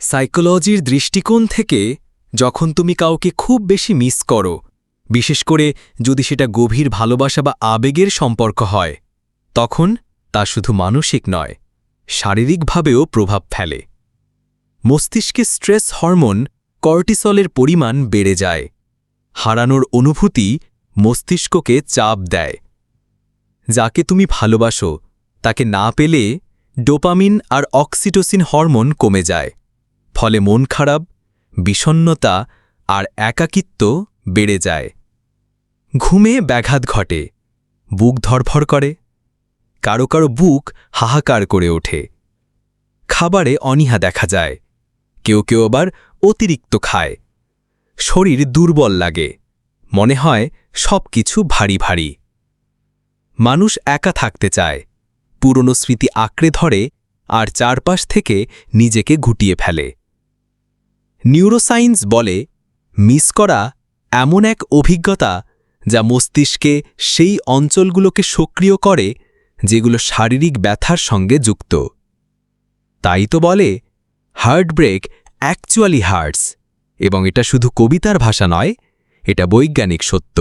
সাইকোলজির দৃষ্টিকোণ থেকে যখন তুমি কাউকে খুব বেশি মিস করো, বিশেষ করে যদি সেটা গভীর ভালোবাসা বা আবেগের সম্পর্ক হয়, তখন তা শুধু মানসিক নয়, শারীরিকভাবেও প্রভাব ফেলে। মস্তিষ্কে স্ট্রেস হরমোন কর্টিসলের পরিমাণ বেড়ে যায়, হারানোর অনুভূতি মস্তিষ্ককে চাপ দেয়। যাকে তুমি ভালোবাসো, তাকে না পেলে ডোপামিন আর অক্সিটোসিন হরমোন কমে যায়। ফলে মন খারাপ বিষণ্নতা আর একাকিত্ব বেড়ে যায়। ঘুমে ব্যাঘাত ঘটে, বুক ধরফর করে, কারও কারও বুক হাহাকার করে ওঠে। খাবারে অনীহা দেখা যায়, কেউ কেউ আবার অতিরিক্ত খায়। শরীর দুর্বল লাগে, মনে হয় সব কিছু ভারী ভারী। মানুষ একা থাকতে চায়, পুরনো স্মৃতি আঁকড়ে ধরে আর চারপাশ থেকে নিজেকে ঘুটিয়ে ফেলে। নিউরোসায়েন্স বলে, মিস করা এমন এক অভিজ্ঞতা যা মস্তিষ্কে সেই অঞ্চলগুলোকে সক্রিয় করে যেগুলো শারীরিক ব্যথার সঙ্গে যুক্ত। তাই তো বলে হার্ট ব্রেক অ্যাকচুয়ালি হার্টস এবং এটা শুধু কবিতার ভাষা নয়, এটা বৈজ্ঞানিক সত্য।